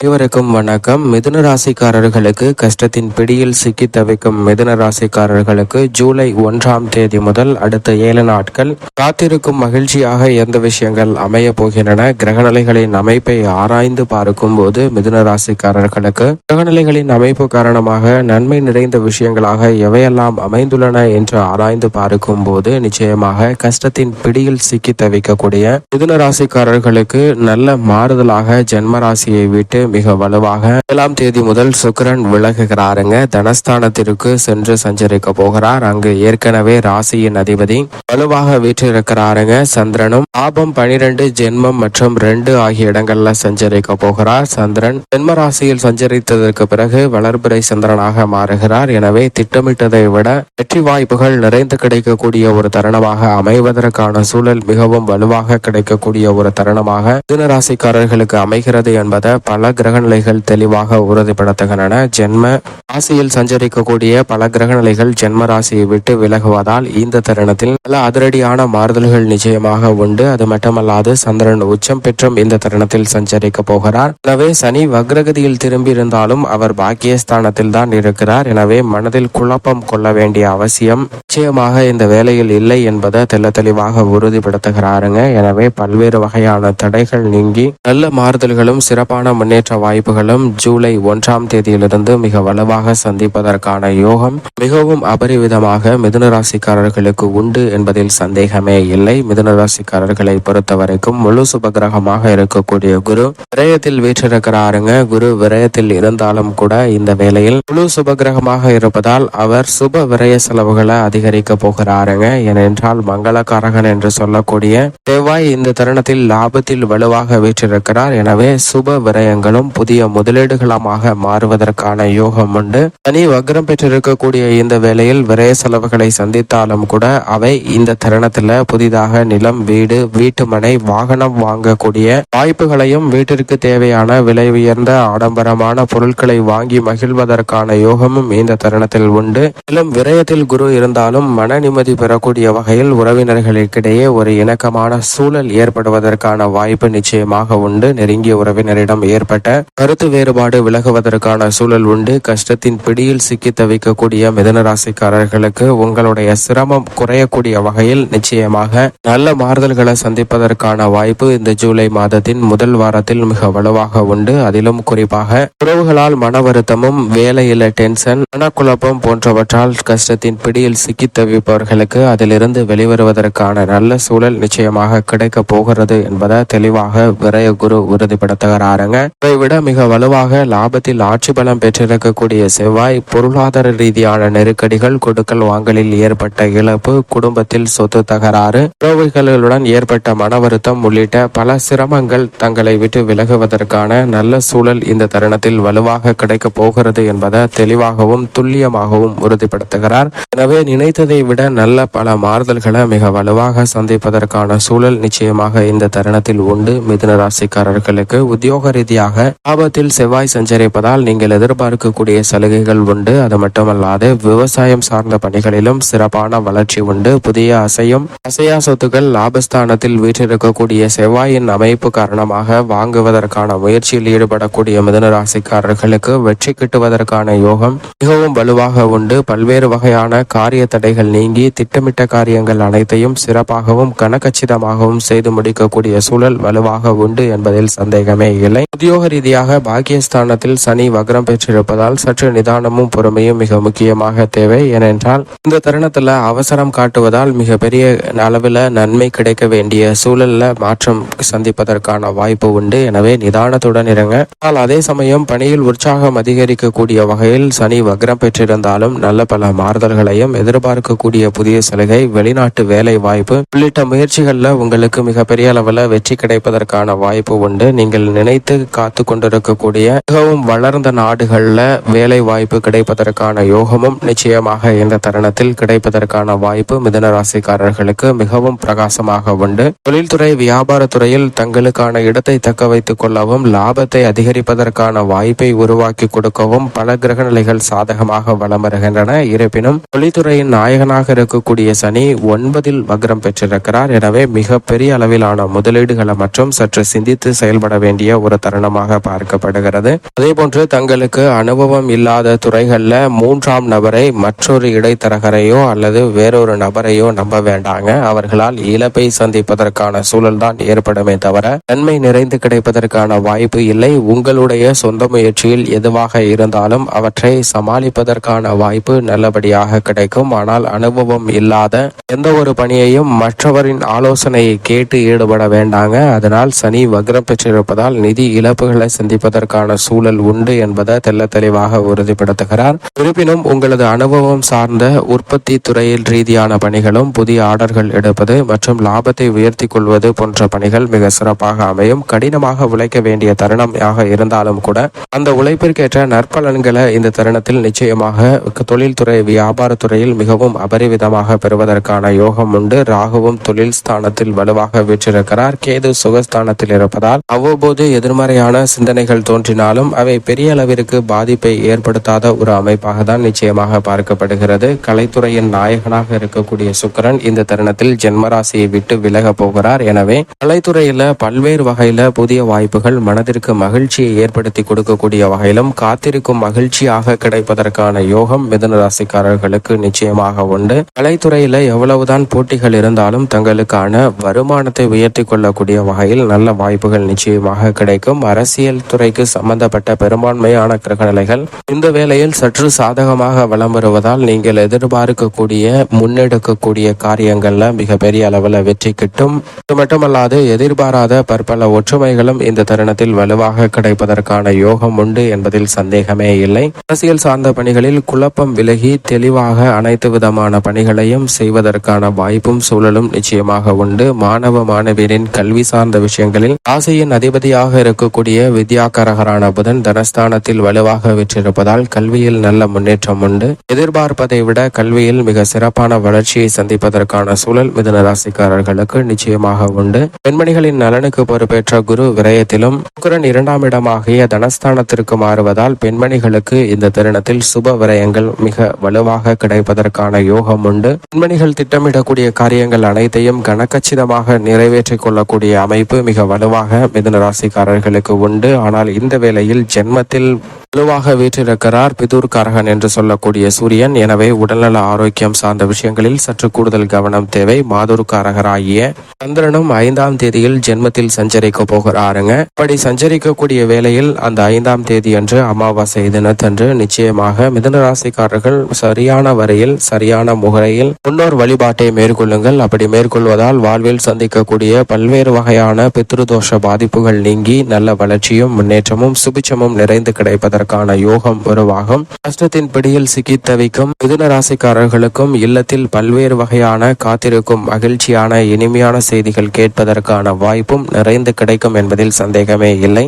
அனைவருக்கும் வணக்கம். மிதுன ராசிக்காரர்களுக்கு கஷ்டத்தின் பிடியில் சிக்கி தவிக்கும் மிதுன ராசிக்காரர்களுக்கு ஜூலை ஒன்றாம் தேதி முதல் அடுத்த ஏழு நாட்கள். காத்திருக்கும் மகிழ்ச்சியாக எந்த விஷயங்கள் அமைய போகின்றன? கிரகநிலைகளின் அமைப்பை ஆராய்ந்து பார்க்கும் போது மிதுன ராசிக்காரர்களுக்கு கிரகநிலைகளின் அமைப்பு காரணமாக நன்மை நிறைந்த விஷயங்களாக எவையெல்லாம் அமைந்துள்ளன என்று ஆராய்ந்து பார்க்கும் போது நிச்சயமாக கஷ்டத்தின் பிடியில் சிக்கி தவிக்கக்கூடிய மிதுன ராசிக்காரர்களுக்கு நல்ல மாறுதலாக ஜென்ம ராசியை விட்டு மிக வலுவாக ஏழாம் தேதி முதல் சுக்கிரன் விலகுகிறாருங்க. தனஸ்தானத்திற்கு சென்று சஞ்சரிக்க போகிறார். அங்கு ஏற்கனவே ராசியின் அதிபதி வலுவாக வீற்றிருக்கிறாருங்க. சந்திரனும் ஆபம் பனிரெண்டு ஜென்மம் மற்றும் ரெண்டு ஆகிய இடங்கள்ல சஞ்சரிக்க போகிறார். சந்திரன் ஜென்ம ராசியில் சஞ்சரித்ததற்கு பிறகு வளர்பிறை சந்திரனாக மாறுகிறார். எனவே திட்டமிட்டதை விட வெற்றி வாய்ப்புகள் நிறைந்து கிடைக்கக்கூடிய ஒரு தருணமாக அமைவதற்கான சூழல் மிகவும் வலுவாக கிடைக்கக்கூடிய ஒரு தருணமாக மிதுன ராசிக்காரர்களுக்கு அமைகிறது என்பதை பல கிரகநிலைகள் தெளிவாக உறுதிப்படுத்துகின்றன. ஜென்ம ராசியில் சஞ்சரிக்கக்கூடிய பல கிரகநிலைகள் ஜென்ம ராசியை விட்டு விலகுவதால் இந்த தருணத்தில் பல அதிரடியான மாறுதல்கள் நிச்சயமாக உண்டு. அது மட்டுமல்லாது சந்திரன் உச்சம் பெற்றும் இந்த தருணத்தில் சஞ்சரிக்க போகிறார். எனவே சனி வக்ரகதியில் திரும்பி இருந்தாலும் அவர் பாக்கியஸ்தானத்தில் தான் இருக்கிறார். எனவே மனதில் குழப்பம் கொள்ள வேண்டிய அவசியம் நிச்சயமாக இந்த வேலையில் இல்லை என்பதை தெல்ல தெளிவாக உறுதிப்படுத்துகிறாருங்க. எனவே பல்வேறு வகையான தடைகள் நீங்கி நல்ல மாறுதல்களும் சிறப்பான முன்னேற்ற வாய்ப்புகளும் ஜூலை ஒன்றாம் தேதியிலிருந்து மிக வலுவாக சந்திப்பதற்கான யோகம் மிகவும் அபரிவிதமாக மிதுன ராசிக்காரர்களுக்கு உண்டு என்பதில் சந்தேகமே இல்லை. மிதுன ராசிக்காரர்களை பொறுத்த வரைக்கும் முழு சுபகிரகமாக இருக்கக்கூடிய குரு விரயத்தில் வீற்றிருக்கிறாருங்க. குரு விரயத்தில் இருந்தாலும் கூட இந்த வேளையில் முழு சுபகிரகமாக இருப்பதால் அவர் சுப விரய செலவுகளை அதிகரிக்க போகிறாருங்க. ஏனென்றால் மங்களக்காரகன் என்று சொல்லக்கூடிய செவ்வாய் இந்த தருணத்தில் லாபத்தில் வலுவாக வீற்றிருக்கிறார். எனவே சுப விரயங்களும் புதிய முதலீடுகளமாக மாறுவதற்கான யோகம் உண்டு. சனி வக்ரம் பெற்றிருக்கக்கூடிய இந்த வேளையில் விரய செலவுகளை சந்தித்தாலும் கூட அவை இந்த தருணத்துல புதிதாக நிலம் வீடு வீட்டுமனை வாகனம் வாங்கக்கூடிய வாய்ப்புகளையும் வீட்டிற்கு தேவையான விலை உயர்ந்த ஆடம்பரமான பொருட்களை வாங்கி மகிழ்வதற்கான யோகமும் இந்த தருணத்தில் உண்டு. மேலும் விரயத்தில் குரு இருந்தாலும் மன நிம்மதி பெறக்கூடிய வகையில் உறவினர்களுக்கிடையே ஒரு இணக்கமான சூழல் ஏற்படுவதற்கான வாய்ப்பு நிச்சயமாக உண்டு. நெருங்கிய உறவினரிடம் ஏற்பட்ட ஏற்பட்ட கருத்து வேறுபாடு விலகுவதற்கான சூழல் உண்டு. கஷ்டத்தின் பிடியில் சிக்கி தவிக்கக்கூடிய மிதனராசிக்காரர்களுக்கு உங்களுடைய சிரமம் குறையக்கூடிய வகையில் நிச்சயமாக நல்ல மாறுதல்களை சந்திப்பதற்கான வாய்ப்பு இந்த ஜூலை மாதத்தின் முதல் வாரத்தில் மிக வலுவாக உண்டு. அதிலும் குறிப்பாக உறவுகளால் மன வருத்தமும் வேலையில டென்ஷன் மனக்குழப்பம் போன்றவற்றால் கஷ்டத்தின் பிடியில் சிக்கி தவிப்பவர்களுக்கு அதிலிருந்து வெளிவருவதற்கான நல்ல சூழல் நிச்சயமாக கிடைக்க போகிறது என்பதை தெளிவாக விரய குரு உறுதிப்படுத்துகிறாருங்க. இதை விட மிக வலுவாக லாபத்தில் ஆட்சி பலம் பெற்றிருக்கக்கூடிய செவ்வாய் பொருளாதார ரீதியான நெருக்கடிகள் கொடுக்கல் வாங்கலில் ஏற்பட்ட இழப்பு குடும்பத்தில் சொத்து தகராறு உறவுகளுடன் ஏற்பட்ட மன வருத்தம் உள்ளிட்ட பல சிரமங்கள் தங்களை விட்டு விலகுவதற்கான நல்ல சூழல் இந்த தருணத்தில் வலுவாக கிடைக்க போகிறது என்பதை தெளிவாகவும் துல்லியமாகவும் உறுதிப்படுத்துகிறார். எனவே நினைத்ததை விட நல்ல பல மாறுதல்களை மிக வலுவாக சந்திப்பதற்கான சூழல் நிச்சயமாக இந்த தருணத்தில் உண்டு. மிதுன ராசிக்காரர்களுக்கு உத்தியோக ரீதியாக லாபத்தில் செவ்வாய் சஞ்சரிப்பதால் நீங்கள் எதிர்பார்க்கக்கூடிய சலுகைகள் உண்டு. அது மட்டுமல்லாது விவசாயம் சார்ந்த பணிகளிலும் சிறப்பான வளர்ச்சி உண்டு. புதிய அசையும் அசையா சொத்துக்கள் லாபஸ்தானத்தில் வீற்றிருக்கக்கூடிய செவ்வாயின் அமைப்பு காரணமாக வாங்குவதற்கான முயற்சியில் ஈடுபடக்கூடிய மிதனராசிக்காரர்களுக்கு வெற்றி கிட்டுவதற்கான யோகம் மிகவும் வலுவாக உண்டு. பல்வேறு வகையான காரிய தடைகள் நீங்கி திட்டமிட்ட காரியங்கள் அனைத்தையும் சிறப்பாகவும் கனக்கச்சிதமாகவும் செய்து முடிக்கக்கூடிய சூழல் வலுவாக உண்டு என்பதில் சந்தேகமே இல்லை. உத்தியோக ரீதியாக பாக்கியஸ்தானத்தில் சனி வக்ரம் பெற்றிருப்பதால் சற்று நிதானமும் பொறுமையும் மிக முக்கியமாக தேவை. ஏனென்றால் இந்த தருணத்துல அவசரம் காட்டுவதால் மிகப்பெரிய அளவில் நன்மை கிடைக்க வேண்டிய சூழல்ல மாற்றம் சந்திப்பதற்கான வாய்ப்பு உண்டு. எனவே நிதானத்துடன் இருங்க ஆனால் அதே சமயம் பணியில் உற்சாகம் அதிகரிக்கக்கூடிய வகையில் சனி வக்ரம் பெற்றிருந்தாலும் நல்ல பல மாறுதல்களையும் எதிர்பார்க்கக்கூடிய புதிய சலுகை வெளிநாட்டு வேலை வாய்ப்பு உள்ளிட்ட முயற்சிகள்ல உங்களுக்கு மிகப்பெரிய அளவில் வெற்றி கிடைப்பதற்கான வாய்ப்பு உண்டு. நீங்கள் நினைத்து காத்து கொண்டிருக்கக்கூடிய மிகவும் வளர்ந்த நாடுகள்ல வேலை வாய்ப்பு கிடைப்பதற்கான யோகமும் நிச்சயமாக இந்த தருணத்தில் கிடைப்பதற்கான வாய்ப்பு மிதன ராசிக்காரர்களுக்கு மிகவும் பிரகாசமாக உண்டு. தொழில்துறை வியாபாரத்துறையில் தங்களுக்கான இடத்தை தக்க வைத்துக் கொள்ளவும் லாபத்தை அதிகரிப்பதற்கான வாய்ப்பை உருவாக்கி கொடுக்கவும் பல கிரகநிலைகள் சாதகமாக வலம் வருகின்றன. இருப்பினும் தொழில்துறையின் நாயகனாக இருக்கக்கூடிய சனி ஒன்பதில் வக்ரம் பெற்றிருக்கிறார். எனவே மிக பெரிய அளவிலான முதலீடுகளை மற்றும் சற்று சிந்தித்து செயல்பட வேண்டிய ஒரு தருணமாக நிச்சயமாக பார்க்கப்படுகிறது. அதேபோன்று தங்களுக்கு அனுபவம் இல்லாத துறைகள்ல மூன்றாம் நபரை மற்றொரு இடைத்தரகரையோ அல்லது வேறொரு நபரையோ நம்ப வேண்டாங்க. அவர்களால் இழப்பை சந்திப்பதற்கான சூழல் தான் ஏற்படுமே தவிர நன்மை நிறைந்து கிடைப்பதற்கான வாய்ப்பு இல்லை. உங்களுடைய சொந்த முயற்சியில் எதுவாக இருந்தாலும் அவற்றை சமாளிப்பதற்கான வாய்ப்பு நல்லபடியாக கிடைக்கும். ஆனால் அனுபவம் இல்லாத எந்த ஒரு பணியையும் மற்றவரின் ஆலோசனையை கேட்டு ஈடுபட வேண்டாங்க. அதனால் சனி வக்ரம் பெற்றிருப்பதால் நிதி இழப்புகள் சந்திப்பதற்கான சூழல் உண்டு என்பதை தெல்ல தெளிவாக உறுதிப்படுத்துகிறார். இருப்பினும் உங்களது அனுபவம் சார்ந்த உற்பத்தி துறையில் ரீதியான பணிகளும் புதிய ஆர்டர்கள் எடுப்பது மற்றும் லாபத்தை உயர்த்தி கொள்வது போன்ற பணிகள் மிக சிறப்பாக அமையும். கடினமாக உழைக்க வேண்டிய தருணமாக இருந்தாலும் கூட அந்த உழைப்பிற்கேற்ற நற்பலன்களை இந்த தருணத்தில் நிச்சயமாக தொழில்துறை வியாபாரத்துறையில் மிகவும் அபரிவிதமாக பெறுவதற்கான யோகம் உண்டு. ராகுவும் தொழில் ஸ்தானத்தில் வலுவாக வீற்றிருக்கிறார். கேது சுகஸ்தானத்தில் இருப்பதால் அவ்வப்போது எதிர்மறையான சிந்தனைகள் தோன்றினாலும் அவை பெரிய அளவிற்கு பாதிப்பை ஏற்படுத்தாத ஒரு அமைப்பாக தான் நிச்சயமாக பார்க்கப்படுகிறது. கலைத்துறையின் நாயகனாக இருக்கக்கூடிய சுக்கிரன் இந்த தருணத்தில் ஜென்மராசியை விட்டு விலக போகிறார். எனவே கலைத்துறையில பல்வேறு வகையில புதிய வாய்ப்புகள் மனதிற்கு மகிழ்ச்சியை ஏற்படுத்தி கொடுக்கக்கூடிய வகையிலும் காத்திருக்கும் மகிழ்ச்சியாக கிடைப்பதற்கான யோகம் மிதன ராசிக்காரர்களுக்கு நிச்சயமாக உண்டு. கலைத்துறையில எவ்வளவுதான் போட்டிகள் இருந்தாலும் தங்களுக்கான வருமானத்தை உயர்த்தி கொள்ளக்கூடிய வகையில் நல்ல வாய்ப்புகள் நிச்சயமாக கிடைக்கும். அரசியல் அரசியல் துறைக்கு சம்பந்தப்பட்ட பெரும்பான்மையான கிரகநிலைகள் இந்த வேளையில் சற்று சாதகமாக வலம் வருவதால் நீங்கள் எதிர்பார்க்கக்கூடிய முன்னெடுக்கக்கூடிய காரியங்கள்ல மிகப்பெரிய அளவில் வெற்றி கிட்டும். இது மட்டுமல்லாது எதிர்பாராத பற்பல ஒற்றுமைகளும் இந்த தருணத்தில் வலுவாக கிடைப்பதற்கான யோகம் உண்டு என்பதில் சந்தேகமே இல்லை. அரசியல் சார்ந்த பணிகளில் குழப்பம் விலகி தெளிவாக அனைத்து விதமான பணிகளையும் செய்வதற்கான வாய்ப்பும் சூழலும் நிச்சயமாக உண்டு. மாணவ மாணவியரின் கல்வி சார்ந்த விஷயங்களில் ஆசையின் அதிபதியாக இருக்கக்கூடிய வித்யாகரகரான புதன் தனஸ்தானத்தில் வலுவாக விற்றிருப்பதால் கல்வியில் நல்ல முன்னேற்றம் உண்டு. எதிர்பார்ப்பதை விட கல்வியில் மிக சிறப்பான வளர்ச்சியை சந்திப்பதற்கான சூழல் மிதன ராசிக்காரர்களுக்கு நிச்சயமாக உண்டு. பெண்மணிகளின் நலனுக்கு பொறுப்பேற்ற குரு விரயத்திலும் சுக்கரன் இரண்டாம் இடமாகிய தனஸ்தானத்திற்கு மாறுவதால் பெண்மணிகளுக்கு இந்த தருணத்தில் சுப விரயங்கள் மிக வலுவாக கிடைப்பதற்கான யோகம் உண்டு. பெண்மணிகள் திட்டமிடக்கூடிய காரியங்கள் அனைத்தையும் கனக்கச்சிதமாக நிறைவேற்றிக் கொள்ளக்கூடிய அமைப்பு மிக வலுவாக மிதன ராசிக்காரர்களுக்கு உண்டு. ஆனால் இந்த வேளையில் ஜென்மத்தில் வலுவாக வீற்றிருக்கிறார் பிதூர்காரகன் என்று சொல்லக்கூடிய சூரியன். எனவே உடல்நல ஆரோக்கியம் சார்ந்த விஷயங்களில் சற்று கூடுதல் கவனம் தேவை. மாதூர்காரகராகிய சந்திரனும் ஐந்தாம் தேதியில் ஜென்மத்தில் சஞ்சரிக்க போகிறாருங்க. அப்படி சஞ்சரிக்கக்கூடிய வேளையில் அந்த ஐந்தாம் தேதி அன்று அமாவாசை தினத்தன்று நிச்சயமாக மிதனராசிக்காரர்கள் சரியான வரையில் சரியான முறையில் முன்னோர் வழிபாட்டை மேற்கொள்ளுங்கள். அப்படி மேற்கொள்வதால் வாழ்வில் சந்திக்கக்கூடிய பல்வேறு வகையான பித்ருதோஷ பாதிப்புகள் நீங்கி நல்ல வளர்ச்சியும் முன்னேற்றமும் சுபிச்சமும் நிறைந்து கிடைப்பதற்கு கிடைப்பதற்கான யோகம் உருவாகும் கஷ்டத்தின் பிடியில் சிக்கி தவிக்கும் மிதுன ராசிக்காரர்களுக்கும் இல்லத்தில் பல்வேறு வகையான காத்திருக்கும் மகிழ்ச்சியான இனிமையான செய்திகள் கேட்பதற்கான வாய்ப்பும் நிறைந்து கிடைக்கும் என்பதில் சந்தேகமே இல்லை.